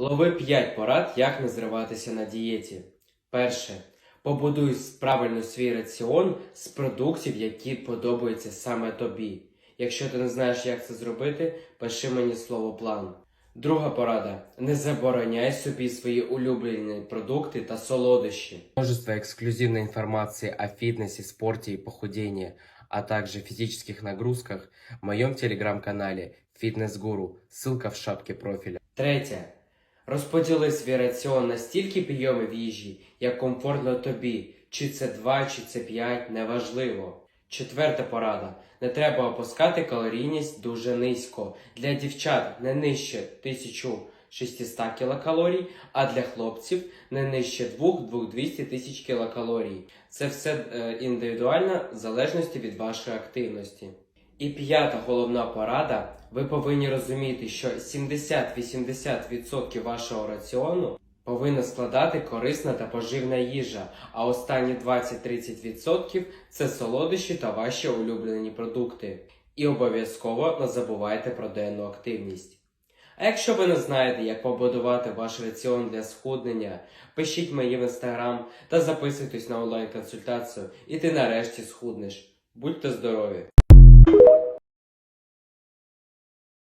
Лови 5 порад, як не зриватися на дієті. Перше. Побудуй правильно свій раціон з продуктів, які подобаються саме тобі. Якщо ти не знаєш, як це зробити, пиши мені слово план. Друга порада: не забороняй собі свої улюблені продукти та солодощі. Множество эксклюзивной информации о фитнесе, спорте и похудении, а также физических нагрузках в моем телеграм-канале Фитнес Гуру. Ссылка в шапке профиля. Третє. Розподіли свій раціон на стільки прийомів їжі, як комфортно тобі, чи це 2, чи це 5, неважливо. Четверта порада. Не треба опускати калорійність дуже низько. Для дівчат не нижче 1600 кілокалорій, а для хлопців не нижче 2-200 тисяч кілокалорій. Це все е, індивідуально в залежності від вашої активності. І п'ята головна порада. Ви повинні розуміти, що 70-80% вашого раціону повинна складати корисна та поживна їжа, а останні 20-30% це солодощі та ваші улюблені продукти. І обов'язково не забувайте про денну активність. А якщо ви не знаєте, як побудувати ваш раціон для схуднення, пишіть мені в інстаграм та записуйтесь на онлайн-консультацію, і ти нарешті схуднеш. Будьте здорові!